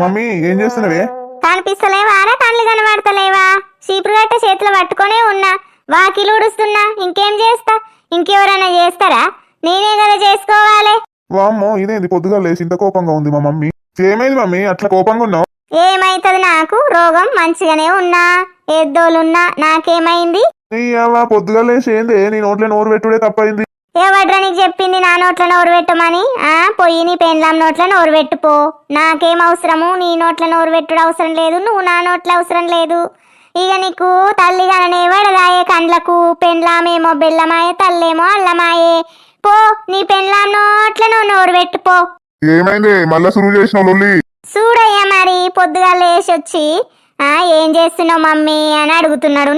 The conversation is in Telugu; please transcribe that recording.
మమ్మీ ఏం చేస్తున్నావే? కనిపిస్తలేవారా కళ్ళు కనబడతలేవా? చీపురు గట్ట చేతిలో పట్టుకొనే ఉన్నా. వాకిలు ఉడుస్తున్నా ఇంకేం చేస్తా? ఇంకెవరైనా చేస్తారా? నేనే కదా చేసుకోవాలి. వామ్మో ఇదేంది? పొద్దుగా లేచి ఇంత కోపంగా ఉంది మా మమ్మీ. ఏమైంది మమ్మీ? అట్లా కోపంగా ఉన్నావు? ఏమైతుంది నాకు? రోగం మంచిగానే ఉన్నా. ఎద్దోలున్నా నాకేమైంది? నీ అవ్వ పొద్దుగా లేచి ఏంది? నీ నోట్లో నోరు పెట్టుడే తప్పైంది. ఎవడ్రా నీకు చెప్పింది నా నోట్ల నోరు పెట్టమని? ఆ? పొయ్యి నీ పెండ్లాం నోట్ల నోరు పెట్టుపో నాకేం అవసరము? నీ నోట్ల నోరు పెట్టుడు అవసరం లేదు. నువ్వు నా నోట్ల అవసరం లేదు. ఇక నీకు తల్లి గననే వడదాయే కండ్లకు పెండ్లామేమో బెల్లమాయే తల్లేమో అల్లమాయే. పో నీ పెండ్లాం నోట్ల నువ్వు నోరు పెట్టుపో ఏమైంది? మళ్ళా సురువు చేసిన లొల్లి? చూడయ్యా మరి పొద్దుగా లేచి వచ్చి ఆ ఏం చేస్తున్నావు మమ్మీ? అని అడుగుతున్నాడు.